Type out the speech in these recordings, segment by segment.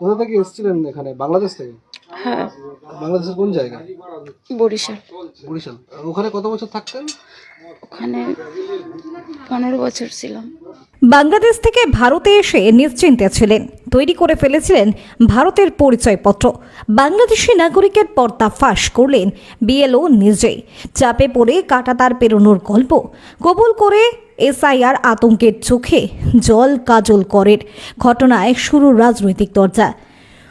কোথা থেকে এসেছিলেন এখানে? বাংলাদেশ থেকে? হ্যাঁ। বাংলাদেশের কোন জায়গা বরিশাল। বরিশাল। ওখানে কত বছর থাকতেন? ওখানে পনেরো বছর ছিলাম। বাংলাদেশ থেকে ভারতে এসে নিশ্চিন্তে ছিলেন। তৈরি করে ফেলেছিলেন ভারতের পরিচয়পত্র। বাংলাদেশি নাগরিকের পর্দা ফাঁস করলেন বিএলও নিজেই। চাপে পড়ে কাটাতার পেরোনোর গল্প। কবুল করে এসআইআর আতঙ্কের চোখে জল কাজল করের ঘটনায় শুরু রাজনৈতিক দরজা।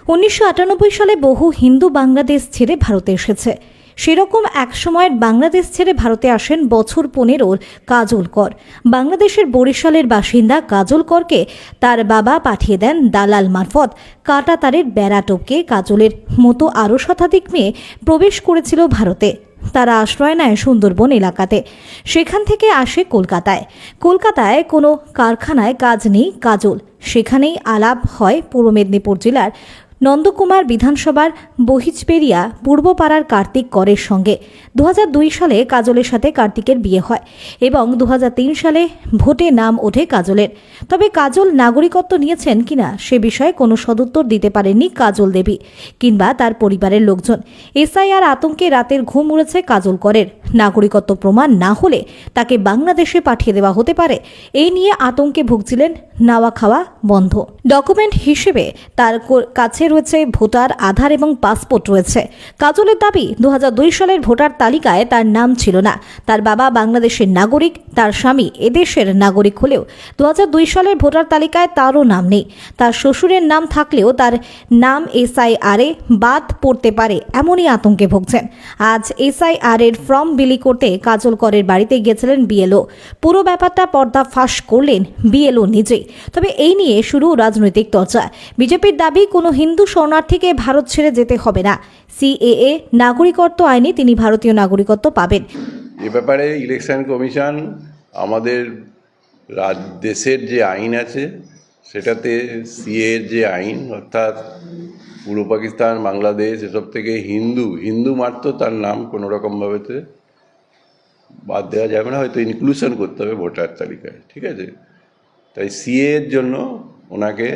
উনিশশো আটানব্বই সালে বহু হিন্দু বাংলাদেশ ছেড়ে ভারতে এসেছে। সেরকম এক সময়ের বাংলাদেশ ছেড়ে ভারতে আসেন বছর পনেরোর কাজল কর। বাংলাদেশের বরিশালের বাসিন্দা কাজল করকে তার বাবা পাঠিয়ে দেন দালাল মারফত। কাটাতারের বেড়া টপকে কাজলের মতো আরও শতাধিক মেয়ে প্রবেশ করেছিল ভারতে। তারা আশ্রয় নেয় সুন্দরবন এলাকাতে। সেখান থেকে আসে কলকাতায়। কলকাতায় কোনো কারখানায় কাজ নেই, কাজল। সেখানেই আলাপ হয় পূর্ব মেদিনীপুর জেলার নন্দকুমার বিধানসভার বহিজপেরিয়া পূর্বপাড়ার কার্তিক করের সঙ্গে। দু হাজার দুই সালে কাজলের সাথে কার্তিকের বিয়ে হয় এবং দু হাজার তিন সালে ভোটে নাম ওঠে কাজলের। তবে কাজল নাগরিকত্ব নিয়েছেন কিনা সে বিষয়ে কোনো সদুত্তর দিতে পারেননি কাজল দেবী কিংবা তার পরিবারের লোকজন। এসআইআর আতঙ্কে রাতের ঘুম উড়েছে কাজল করের। নাগরিকত্ব প্রমাণ না হলে তাকে বাংলাদেশে পাঠিয়ে দেওয়া হতে পারে। এই নিয়ে আতঙ্কে ভুগছিলেন নাওয়া খাওয়া বন্ধ। ডকুমেন্ট হিসেবে তার কাছে রয়েছে ভোটার, আধার এবং পাসপোর্ট রয়েছে। কাজলের দাবি দু হাজার দুই সালের ভোটার তালিকায় তার নাম ছিল না। তার বাবা বাংলাদেশের নাগরিক, তার স্বামী এদেশের নাগরিক হলেও দু হাজার দুই সালের ভোটার তালিকায় তারও নাম নেই। তার শ্বশুরের নাম থাকলেও তার নাম এসআইআরে বাদ পড়তে পারে এমনই আতঙ্কে ভুগছেন। আজ এসআইআর এর ফর্ম বিলি করতে কাজল করের বাড়িতে গিয়েছিলেন বিএলও। পুরো ব্যাপারটা পর্দা ফাঁস করলেন বিএলও নিজেই। তবে এই নিয়ে শুরু রাজনৈতিক চর্চা। বিজেপির দাবি, কোনো হিন্দু শরণার্থীকে ভারত ছেড়ে যেতে হবে না। সিএএ নাগরিকত্ব আইনে তিনি ভারতীয় নাগরিকত্ব পাবেন। এ ব্যাপারে ইলেকশন কমিশন আমাদের দেশের যে আইন আছে, সেটাতে সিএর যে আইন, অর্থাৎ পূর্ব পাকিস্তান, বাংলাদেশ, এসব থেকে হিন্দু হিন্দু মাত্র তার নাম কোনো রকমভাবেতে বাদ দেওয়া যাবে না, হয়তো ইনক্লুশন করতে হবে ভোটার তালিকায়, ঠিক আছে? তাই সিএ এর জন্য ওনাকে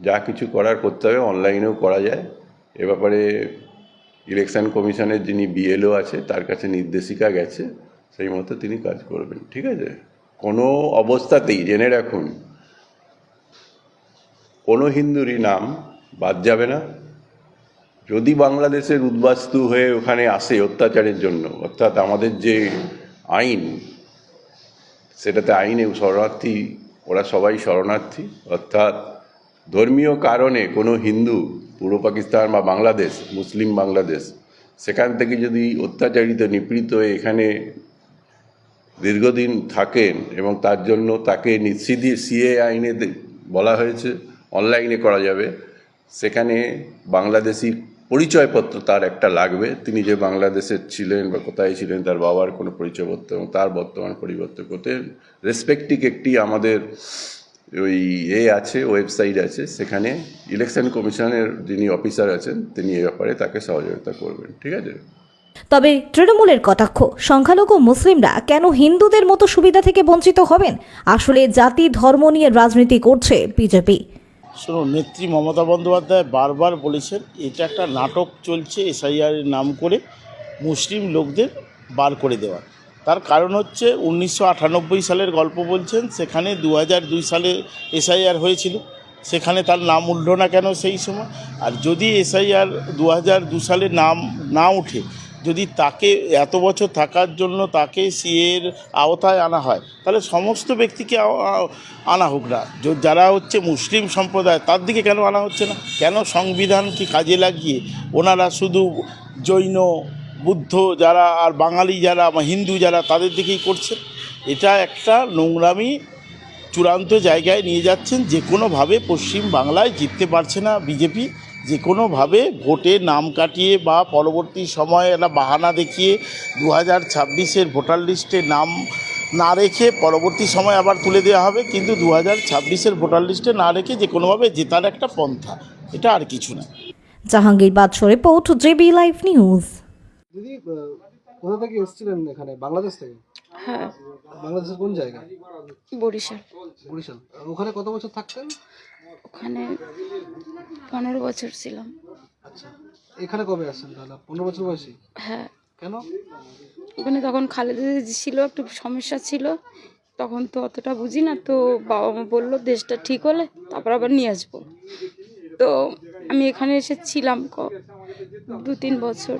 যা কিছু করার করতে হবে অনলাইনেও করা যায়। এ ব্যাপারে ইলেকশন কমিশনের যিনি বিএলও আছে, তার কাছে নির্দেশিকা গেছে, সেই মতো তিনি কাজ করবেন, ঠিক আছে? কোনো অবস্থাতেই, জেনে রাখুন, কোনো হিন্দুরই নাম বাদ যাবে না। যদি বাংলাদেশের উদ্বাস্তু হয়ে ওখানে আসে অত্যাচারের জন্য, অর্থাৎ আমাদের যে আইন, সেটাতে আইনে শরণার্থী, ওরা সবাই শরণার্থী, অর্থাৎ ধর্মীয় কারণে কোনো হিন্দু, পূর্ব পাকিস্তান বা বাংলাদেশ, মুসলিম বাংলাদেশ, সেখান থেকে যদি অত্যাচারিত, নিপীড়িত হয়ে এখানে দীর্ঘদিন থাকেন এবং তার জন্য তাকে নিশ্চিত সিএ আইনে বলা হয়েছে, অনলাইনে করা যাবে, সেখানে বাংলাদেশি পরিচয়পত্র তার একটা লাগবে। তিনি যে বাংলাদেশের ছিলেন বা কোথায় ছিলেন, তার বাবার কোনো পরিচয়পত্র এবং তার বর্তমান পরিবর্তন করতে রেসপেক্টিভ একটি আমাদের ওই এ আছে ওয়েবসাইট আছে। সেখানে ইলেকশন কমিশনের যিনি অফিসার আছেন, তিনি এ ব্যাপারে তাকে সহযোগিতা করবেন। ঠিক আছে? তবে তৃণমূলের কটাক্ষ, সংখ্যালঘু মুসলিমরা কেন হিন্দুদের মতো সুবিধা থেকে বঞ্চিত হবেন? আসলে জাতি, ধর্ম নিয়ে রাজনীতি করছে বিজেপি। শুনুন নেত্রী মমতা বন্দ্যোপাধ্যায় বারবার বলেছেন, এটা একটা নাটক চলছে, এসআইআর নাম করে মুসলিম লোকদের বার করে দেওয়া। তার কারণ হচ্ছে, উনিশশো আটানব্বই সালের গল্প বলছেন, সেখানে দু সালে এসআইআর হয়েছিল। সেখানে তার নাম উঠল না কেন সেই সময়? আর যদি এসআইআর দু হাজার দু সালে নাম না উঠে যদি তাকে এত বছর থাকার জন্য তাকে সিএর আওতায় আনা হয়, তাহলে সমস্ত ব্যক্তিকে আনা হোক না। যারা হচ্ছে মুসলিম সম্প্রদায়, তার দিকে কেন আনা হচ্ছে না? কেন সংবিধানকে কাজে লাগিয়ে ওনারা শুধু জৈন, বুদ্ধ যারা আর বাঙালি যারা বা হিন্দু যারা, তাদের দিকেই করছেন এটা একটা নোংরামি চূড়ান্ত জায়গায় নিয়ে যাচ্ছেন, যে কোনোভাবে পশ্চিম বাংলায় জিততে পারছে না বিজেপি। যে কোনোভাবে ভোটে নাম কাটিয়ে বা পরবর্তী সময়ে একটা বাহানা দেখিয়ে দু হাজার ছাব্বিশের ভোটার লিস্টে নাম না রেখে পরবর্তী সময় আবার তুলে দেওয়া হবে কিন্তু দু হাজার ছাব্বিশের ভোটার লিস্টে না রেখে যে কোনোভাবে জেতার একটা পন্থা। এটা আর কিছু না। Jahangir Badsho report JB live news. দিদি কোথা থেকে এসেছিলেন এখানে? বাংলাদেশ থেকে? হ্যাঁ। বাংলাদেশের কোন জায়গা বরিশাল। বরিশাল। ওখানে কত বছর থাকতেন? ওখানে পনেরো বছর ছিলাম। আচ্ছা এখানে কবে আসছেন তাহলে? পনেরো বছর বয়সী? হ্যাঁ। কেন? ওখানে তখন খালেদা ছিল একটু সমস্যা ছিল তখন তো অতটা বুঝি না তো বাবা মা বলল দেশটা ঠিক হলে তারপর আবার নিয়ে আসব। তো আমি এখানে এসেছিলাম ক- দু তিন বছর।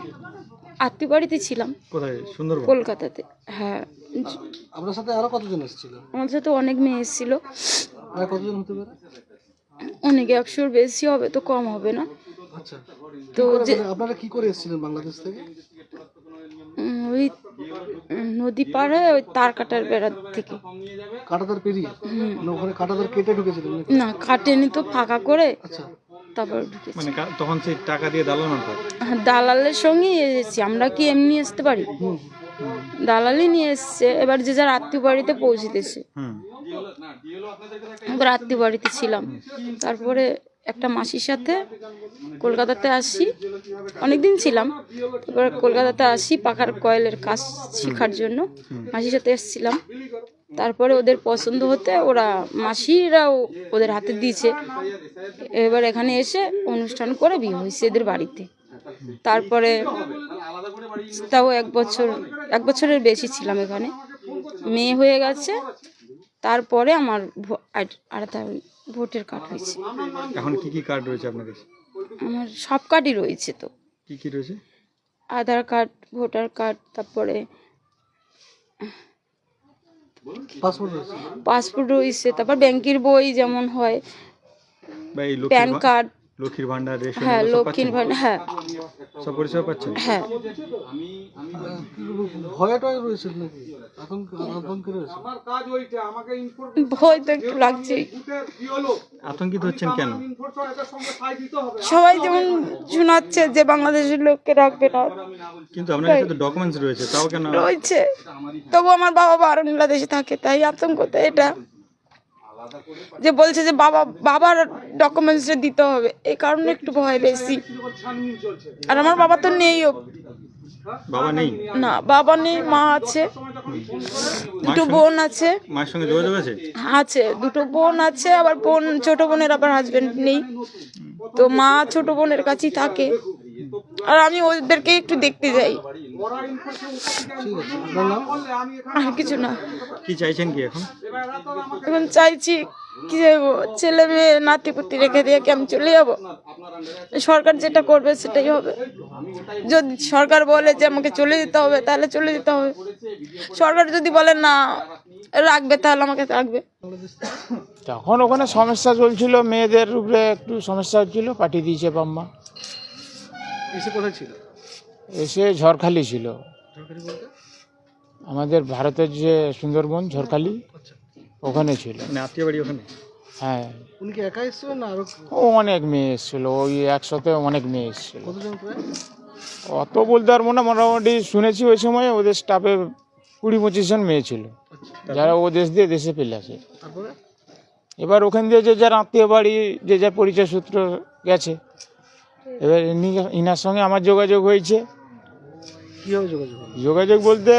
আত্মীয় বাড়িতে ছিলাম। কোথায়? সুন্দরবন? কলকাতাতে হ্যাঁ। আপনার সাথে আরও কতজন এসেছিল? আমাদের সাথে অনেক মেয়ে এসেছিল। কতজন হতে পারে? অনেক একশোর বেশি হবে তো কম হবে না। আচ্ছা। তো যে মানে আপনারা কি করে এসেছিলেন বাংলাদেশ থেকে? ওই নদী পার হয়ে ওই তার কাটার বেড়ার থেকে। কাটাতার পেরিয়ে? ওখানে কাটাতার কেটে ঢুকেছিলেন না কাটেনি তো ফাঁকা করে। আচ্ছা। তারপর মানে তখন সেই টাকা দিয়ে দালানো তো হ্যাঁ, দালালের সঙ্গেই এসেছি। আমরা কি এমনি আসতে পারি? দালালই নিয়ে এসছে। এবার যে যার আত্মীয় বাড়িতে পৌঁছিতেছে। এবার আত্মীয় বাড়িতে ছিলাম। তারপরে একটা মাসির সাথে কলকাতাতে আসি। অনেকদিন ছিলাম। এবার কলকাতাতে আসি পাখার কয়েলের কাজ শেখার জন্য। মাসির সাথে এসেছিলাম। তারপরে ওদের পছন্দ হতে ওরা মাসিরাও ওদের হাতে দিয়েছে। এবার এখানে এসে অনুষ্ঠান করে বিয়ে হয়েছে এদের বাড়িতে। তারপরে তাও এক বছর এক বছরের বেশি ছিলাম এখানে। মেয়ে হয়ে গেছে তারপরে আমার ওই ভোটের কার্ড হয়েছে। এখন কি কি কার্ড রয়েছে আপনার কাছে আমার সব কার্ডই রয়েছে তো। কি কি রয়েছে? আধার কার্ড ভোটার কার্ড তারপরে পাসপোর্ট রয়েছে। পাসপোর্ট রয়েছে তারপর ব্যাংকের বই যেমন হয় প্যান কার্ড লক্ষ্মীর ভান্ডার রেশন হ্যাঁ লক্ষ্মীর ভান্ডার হ্যাঁ। সব পরিষেবা পাচ্ছেন? হ্যাঁ। ভয়ে রয়েছে নাকি? তো একটু লাগছেই আতঙ্কিত হচ্ছেন কেন? সবাই যেমন শোনাচ্ছে যে বাংলাদেশের লোককে রাখবে না। কিন্তু আপনার কাছে তো ডকুমেন্টস রয়েছে তাও কেন? রয়েছে। তবু আমার বাবা বাংলাদেশে থাকে তাই আতঙ্ক তো এটা। যে বলছে যে বাবা বাবার ডকুমেন্টস যে দিতে হবে এই কারণে একটু ভয় বেশি। আর আমার বাবা তো নেইও বাবা নেই? না বাবা নেই মা আছে দুটো বোন আছে। মায়ের সঙ্গে যোগাযোগ আছে? আছে দুটো বোন আছে আবার বোন ছোট বোনের আবার হাজবেন্ড নেই। তো মা ছোট বোনের কাছেই থাকে। আর আমি ওদেরকে একটু দেখতে যাই। কিছু না। কি চাইছেন কি এখন? এখন চাইছি কি যাব ছেলে মেয়ে নাতি পুতি রেখে দিয়ে কি আমি চলে যাব? সরকার যেটা করবে সেটাই হবে। যদি সরকার বলে যে আমাকে চলে যেতে হবে তাহলে চলে যেতে হবে। সরকার যদি বলে না রাখবে তাহলে আমাকে রাখবে। তখন ওখানে সমস্যা চলছিল মেয়েদের উপরে একটু সমস্যা হচ্ছিল পাঠিয়ে দিয়েছে বাম্মা। এসে কোথায় ছিল? এসে ঝড়খালি ছিল। আমাদের ভারতের যে সুন্দরবন ঝড়খালি আচ্ছা। ওখানে ছিল। মানে আত্মীয় বাড়ি ওখানে? হ্যাঁ। উনি কি একা এসেছিলেন না আরও ও অনেক মেয়ে এসেছিল ওই একসাথে অনেক মেয়ে এসেছিল। কতজন প্রায়? অত বলতে পারব না মোটামুটি শুনেছি ওই সময় ওদের স্টাফে কুড়ি পঁচিশ জন মেয়ে ছিল। যারা ও দেশ দিয়ে দেশে ফেলে আসে। এবার ওখান দিয়ে যে যার আত্মীয় বাড়ি যে যার পরিচয় সূত্র গেছে এবার ইনি- ইনার সঙ্গে আমার যোগাযোগ হয়েছে। কীভাবে যোগাযোগ যোগাযোগ বলতে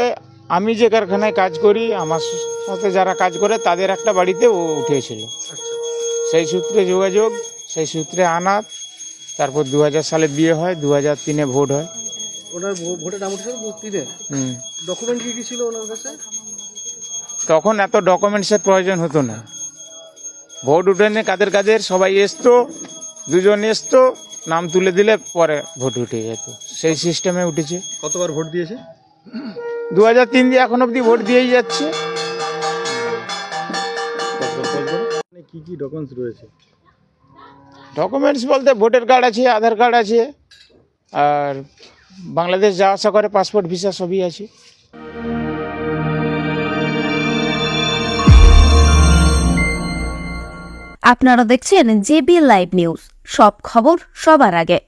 আমি যে কারখানায় কাজ করি আমার সাথে যারা কাজ করে তাদের একটা বাড়িতে ও উঠেছিল। আচ্ছা। সেই সূত্রে যোগাযোগ সেই সূত্রে আনাত তারপর দু হাজার সালে বিয়ে হয় দু হাজার তিনে ভোট হয়। ওনার ভোটের নাম উঠেছিল তিনে ডকুমেন্ট কি কি ছিল ওনার কাছে? তখন এত ডকুমেন্টসের প্রয়োজন হতো না। ভোট উঠেনে কাদের কাদের সবাই এসতো দুজন এসতো নাম তুলে দিলে পরে ভোট উঠে যেত। সেই সিস্টেমে উঠেছে। কতবার ভোট দিয়েছে? দু হাজার তিন দিয়ে এখন অবধি ভোট দিয়েই যাচ্ছে। মানে কি কি ডকুমেন্টস রয়েছে? ডকুমেন্টস বলতে ভোটার কার্ড আছে আধার কার্ড আছে আর বাংলাদেশ যাওয়া আসা করে পাসপোর্ট ভিসা সবই আছে। আপনারা দেখছেন জেবি লাইভ নিউজ। সব খবর সবার আগে।